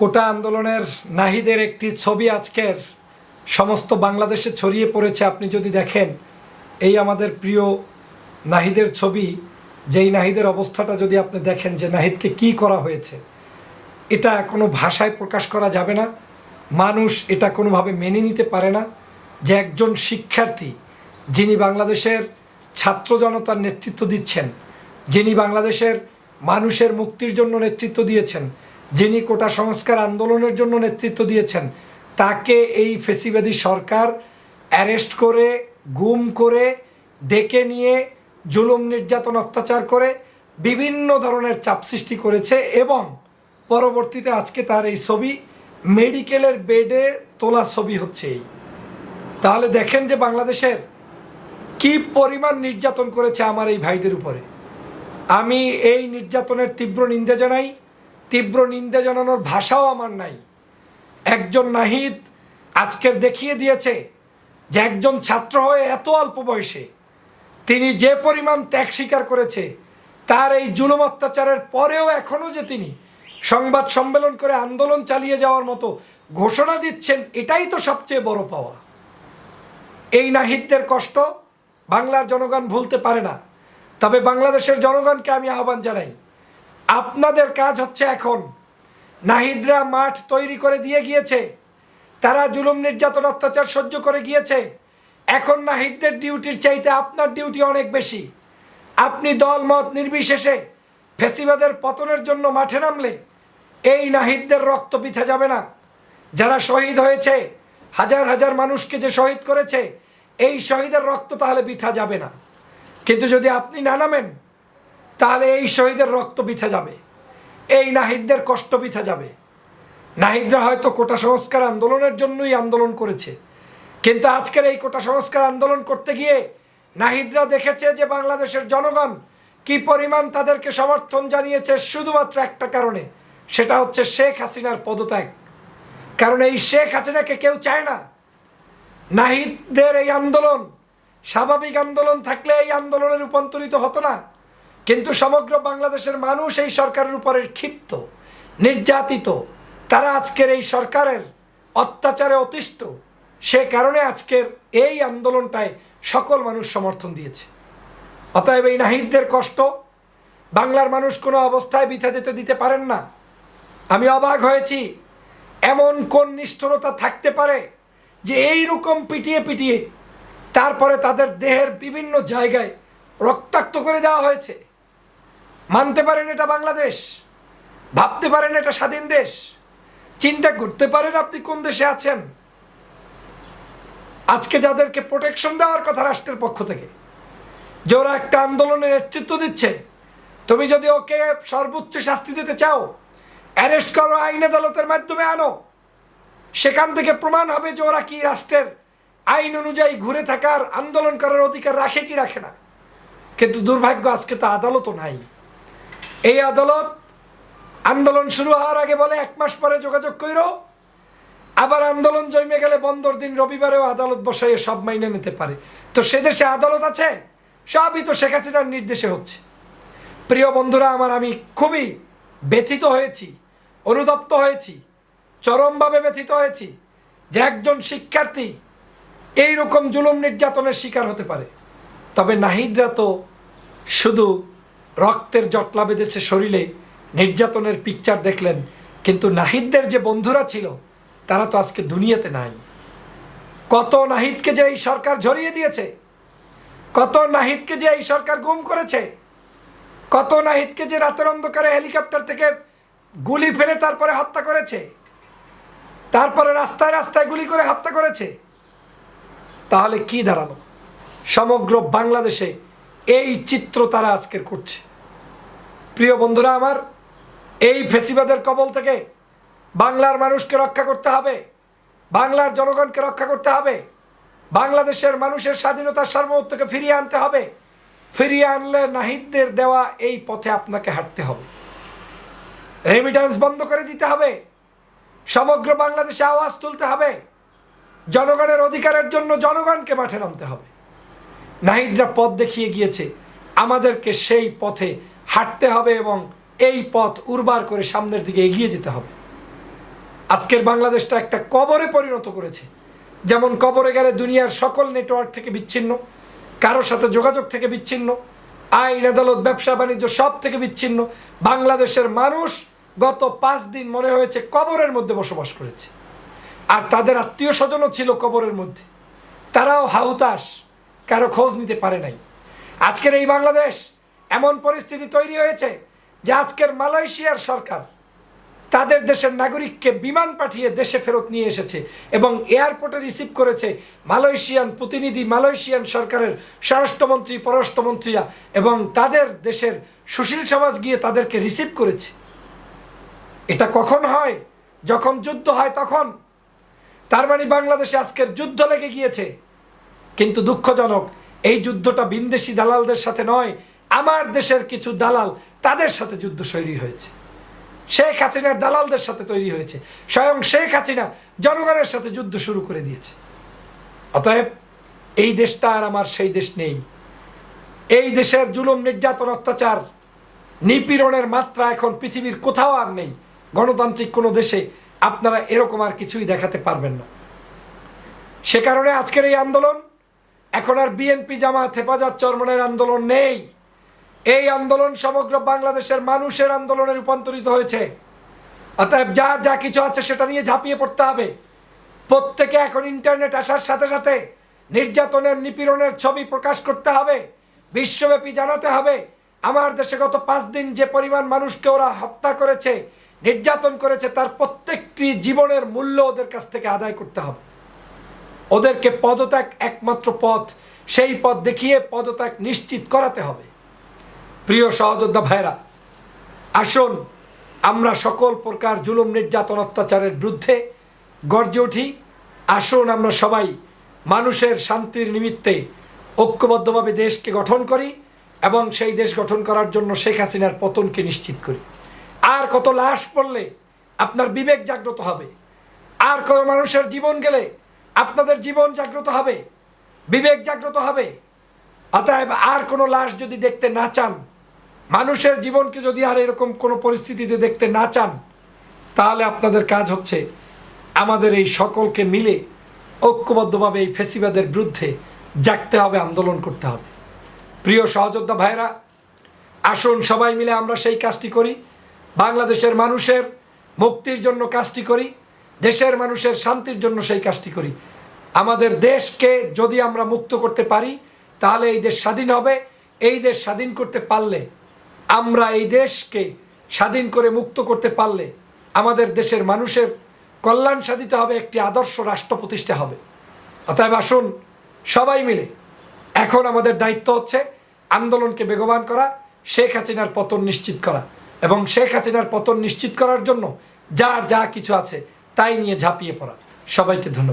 কোটা আন্দোলনের নাহিদের একটি ছবি আজকের সমস্ত বাংলাদেশে ছড়িয়ে পড়েছে। আপনি যদি দেখেন, এই আমাদের প্রিয় নাহিদের ছবি, যেই নাহিদের অবস্থাটা যদি আপনি দেখেন যে নাহিদকে কি করা হয়েছে, এটা কোনো ভাষায় প্রকাশ করা যাবে না। মানুষ এটা কোনোভাবে মেনে নিতে পারে না যে একজন শিক্ষার্থী, যিনি বাংলাদেশের ছাত্র জনতার নেতৃত্ব দিচ্ছেন, যিনি বাংলাদেশের মানুষের মুক্তির জন্য নেতৃত্ব দিয়েছেন যিনি কোটা সংস্কার আন্দোলনের জন্য নেতৃত্ব দিয়েছেন, তাকে এই ফেসিবাদী সরকার অ্যারেস্ট করে, গুম করে, ডেকে নিয়ে, জুলুম নির্যাতন অত্যাচার করে বিভিন্ন ধরনের চাপ সৃষ্টি করেছে এবং পরবর্তীতে আজকে তার এই ছবি মেডিকেলের বেডে তোলা ছবি হচ্ছে এই। তাহলে দেখেন যে বাংলাদেশের কি পরিমাণ নির্যাতন করেছে আমার এই ভাইদের উপরে। আমি এই নির্যাতনের তীব্র নিন্দা জানাই। তীব্র নিন্দা জানানোর ভাষাও আমার নাই। একজন নাহিদ আজকের দেখিয়ে দিয়েছে যে একজন ছাত্র হয়ে এত অল্প বয়সে তিনি যে পরিমাণ ত্যাগ স্বীকার করেছে, তার এই জুলুম অত্যাচারের পরেও এখনও যে তিনি সংবাদ সম্মেলন করে আন্দোলন চালিয়ে যাওয়ার মতো ঘোষণা দিচ্ছেন, এটাই তো সবচেয়ে বড় পাওয়া। এই নাহিদদের কষ্ট বাংলার জনগণ ভুলতে পারে না। তবে বাংলাদেশের জনগণকে আমি আহ্বান জানাই আপনাদের কাজ হচ্ছে এখন। নাহিদরা মাঠ তৈরি করে দিয়ে গিয়েছে। তারা জুলুম, নির্যাতন, অত্যাচার সহ্য করে গিয়েছে। এখন নাহিদদের ডিউটির চাইতে আপনার ডিউটি অনেক বেশি। আপনি দল, মত নির্বিশেষে ফেসিবাদের পতনের জন্য মাঠে নামলে এই নাহিদদের রক্ত পিঠা যাবে না। যারা শহীদ হয়েছে, হাজার হাজার মানুষকে যে শহীদ করেছে, এই শহীদের রক্ত তাহলে বিথা যাবে না। কিন্তু যদি আপনি না নামেন তাহলে এই শহীদের রক্ত বিথা যাবে, এই নাহিদদের কষ্ট বিথা যাবে। নাহিদরা হয়তো কোটা সংস্কার আন্দোলনের জন্যই আন্দোলন করেছে, কিন্তু আজকের এই কোটা সংস্কার আন্দোলন করতে গিয়ে নাহিদরা দেখেছে যে বাংলাদেশের জনগণ কি পরিমাণ তাদেরকে সমর্থন জানিয়েছে শুধুমাত্র একটা কারণে, সেটা হচ্ছে শেখ হাসিনার পদত্যাগ। কারণ এই শেখ হাসিনাকে কেউ চায় না। নাহিদদের এই আন্দোলন, স্বাভাবিক আন্দোলন থাকলে এই আন্দোলনে রূপান্তরিত হতো না। কিন্তু সমগ্র বাংলাদেশের মানুষ এই সরকারের উপরে ক্ষিপ্ত, নির্যাতিত। তারা আজকের এই সরকারের অত্যাচারে অতিষ্ঠ। সে কারণে আজকের এই আন্দোলনটায় সকল মানুষ সমর্থন দিয়েছে। অতএব এই নাহিদদের কষ্ট, বাংলার মানুষ কোনো অবস্থায় বিথা যেতে দিতে পারেন না। আমি অবাক হয়েছি, এমন কোন নিষ্ঠুরতা থাকতে পারে যে এই রকম পিটিয়ে পিটিয়ে তারপরে তাদের দেহের বিভিন্ন জায়গায় রক্তাক্ত করে দেওয়া হয়েছে। মানতে পারেন এটা বাংলাদেশ, ভাবতে পারেন এটা স্বাধীন দেশ, চিন্তা করতে পারেন আপনি কোন দেশে আছেন। আজকে যাদেরকে প্রোটেকশন দেওয়ার কথা রাষ্ট্রের পক্ষ থেকে যে ওরা একটা আন্দোলনের নেতৃত্ব দিচ্ছে, তুমি যদি ওকে সর্বোচ্চ শাস্তি দিতে চাও অ্যারেস্ট করো, আইন আদালতের মাধ্যমে আনো, সেখান থেকে প্রমাণ হবে যে ওরা কি রাষ্ট্রের আইন অনুযায়ী ঘুরে থাকার, আন্দোলন করার অধিকার রাখে কি রাখে না। কিন্তু দুর্ভাগ্য আজকে তো আদালতও নাই। এই আদালত আন্দোলন শুরু হওয়ার আগে বলে এক মাস পরে যোগাযোগ কইরো। আবার আন্দোলন জমে গেলে বন্দর দিন রবিবারেও আদালত বসাইয়ে সব মাইনে নিতে পারে। তো সে দেশে আদালত আছে? সবই তো শেখ হাসিনার নির্দেশে হচ্ছে। প্রিয় বন্ধুরা, আমার আমি খুবই ব্যথিত হয়েছি, অনুতপ্ত হয়েছি, চরমভাবে ব্যথিত হয়েছি যে একজন শিক্ষার্থী এই রকম জুলুম নির্যাতনের শিকার হতে পারে। তবে নাহিদরা তো শুধু রক্তের জটলা বেঁধেছে শরীরে, নির্যাতনের পিকচার দেখলেন। কিন্তু নাহিদদের যে বন্ধুরা ছিল, তারা তো আজকে দুনিয়াতে নাই। কত নাহিদকে যে এই সরকার ঝরিয়ে দিয়েছে? কত নাহিদকে যে এই সরকার গুম করেছে? কত নাহিদকে যে রাতের অন্ধকারে হেলিকপ্টার থেকে গুলি ফেলে তারপরে হত্যা করেছে? তারপরে রাস্তায় রাস্তায় গুলি করে হত্যা করেছে? তাহলে কি দাঁড়াল? সমগ্র বাংলাদেশে এই চিত্র তারা আজকের করছে। প্রিয় বন্ধুরা আমার, এই ফেসিবাদের কবল থেকে বাংলার মানুষকে রক্ষা করতে হবে, বাংলার জনগণকে রক্ষা করতে হবে, বাংলাদেশের মানুষের স্বাধীনতার সার্বভৌমত্বকে ফিরিয়ে আনতে হবে, ফিরিয়ে আনলে নাহিদদের দেওয়া এই পথে আপনাকে হাঁটতে হবে। রেমিটেন্স বন্ধ করে দিতে হবে, সমগ্র বাংলাদেশে আওয়াজ তুলতে হবে, জনগণের অধিকারের জন্য জনগণকে মাঠে নামতে হবে। নাহিদরা পথ দেখিয়ে গিয়েছে, আমাদেরকে সেই পথে হাঁটতে হবে এবং এই পথ উর্বার করে সামনের দিকে এগিয়ে যেতে হবে। আজকের বাংলাদেশটা একটা কবরে পরিণত করেছে। যেমন কবরে গেলে দুনিয়ার সকল নেটওয়ার্ক থেকে বিচ্ছিন্ন কারোর সাথে যোগাযোগ থেকে বিচ্ছিন্ন, আইন, আদালত, ব্যবসা, বাণিজ্য সব থেকে বিচ্ছিন্ন। বাংলাদেশের মানুষ গত পাঁচ দিন মনে হয়েছে কবরের মধ্যে বসবাস করেছে। আর তাদের আত্মীয় স্বজনও ছিল কবরের মধ্যে। তারাও হাহুতাস কারও খোঁজ নিতে পারে নাই। আজকের এই বাংলাদেশ এমন পরিস্থিতি তৈরি হয়েছে যে আজকের মালয়েশিয়ার সরকার তাদের দেশের নাগরিককে বিমান পাঠিয়ে দেশে ফেরত নিয়ে এসেছে এবং এয়ারপোর্টে রিসিভ করেছে মালয়েশিয়ান প্রতিনিধি, মালয়েশিয়ান সরকারের স্বরাষ্ট্রমন্ত্রী, পররাষ্ট্রমন্ত্রীরা এবং তাদের দেশের সুশীল সমাজ গিয়ে তাদেরকে রিসিভ করেছে। এটা কখন হয়? যখন যুদ্ধ হয় তখন। তার মানে বাংলাদেশে আজকের যুদ্ধ লেগে গিয়েছে। কিন্তু দুঃখজনক, এই যুদ্ধটা বিন্দেশি দালালদের সাথে নয়, আমার দেশের কিছু দালাল তাদের সাথে যুদ্ধ তৈরি হয়েছে। শেখ হাসিনার দালালদের সাথে তৈরি হয়েছে। স্বয়ং শেখ হাসিনা জনগণের সাথে যুদ্ধ শুরু করে দিয়েছে। অতএব, এই দেশটা আর আমার সেই দেশ নেই। এই দেশের জুলুম, নির্যাতন, অত্যাচার, নিপীড়নের মাত্রা এখন পৃথিবীর কোথাও আর নেই। গণতান্ত্রিক কোনো দেশে আপনারা এরকম আর কিছুই দেখাতে পারবেন না। সে কারণে আজকের এই আন্দোলন এখন আর বিএনপি জামাত হেফাজত চরমনের আন্দোলন নেই। এই আন্দোলন সমগ্র বাংলাদেশের মানুষের আন্দোলনে রূপান্তরিত হয়েছে। অতএব যা যা কিছু আছে সেটা নিয়ে ঝাঁপিয়ে পড়তে হবে। প্রত্যেকে এখন ইন্টারনেট আসার সাথে সাথে নির্যাতনের, নিপীড়নের ছবি প্রকাশ করতে হবে। বিশ্বব্যাপী জানাতে হবে, আমার দেশে গত পাঁচ দিন যে পরিমাণ মানুষকে ওরা হত্যা করেছে, নির্যাতন করেছে, তার প্রত্যেকটি জীবনের মূল্য ওদের কাছ থেকে আদায় করতে হবে। ওদেরকে পদত্যাগ একমাত্র পথ, সেই পথ দেখিয়ে পদত্যাগ নিশ্চিত করাতে হবে। প্রিয় সহযোদ্ধা ভাইরা আসুন আমরা সকল প্রকার জুলুম, নির্যাতন, অত্যাচারের বিরুদ্ধে গর্জে উঠি। আসুন আমরা সবাই মানুষের শান্তির নিমিত্তে ঐক্যবদ্ধভাবে দেশকে গঠন করি এবং সেই দেশ গঠন করার জন্য শেখ হাসিনার পতনকে নিশ্চিত করি। আর কত লাশ পড়লে আপনার বিবেক জাগ্রত হবে। আর কত মানুষের জীবন গেলে আপনাদের জীবন জাগ্রত হবে, বিবেক জাগ্রত হবে। অতএব আর কোনো লাশ যদি দেখতে না চান, মানুষের জীবনকে যদি আর এরকম কোনো পরিস্থিতিতে দেখতে না চান, তাহলে আপনাদের কাজ হচ্ছে আমাদের এই সকলকে মিলে ঐক্যবদ্ধভাবে এই ফেসিবাদের বিরুদ্ধে জাগতে হবে, আন্দোলন করতে হবে। প্রিয় সহযোদ্ধা ভাইরা আসুন সবাই মিলে আমরা সেই কাজটি করি, বাংলাদেশের মানুষের মুক্তির জন্য কাজটি করি। দেশের মানুষের শান্তির জন্য সেই কাজটি করি। আমাদের দেশকে যদি আমরা মুক্ত করতে পারি, তাহলে এই দেশ স্বাধীন হবে। এই দেশ স্বাধীন করতে পারলে, আমরা এই দেশকে স্বাধীন করে মুক্ত করতে পারলে, আমাদের দেশের মানুষের কল্যাণ সাধিত হবে, একটি আদর্শ রাষ্ট্র প্রতিষ্ঠা হবে। অতএব আসুন, সবাই মিলে, এখন আমাদের দায়িত্ব হচ্ছে আন্দোলনকে বেগবান করা, শেখ হাসিনার পতন নিশ্চিত করা। এবং শেখ হাসিনার পতন নিশ্চিত করার জন্য যার যা কিছু আছে তাই নিয়ে ঝাঁপিয়ে পড়া। সবাইকে ধন্যবাদ।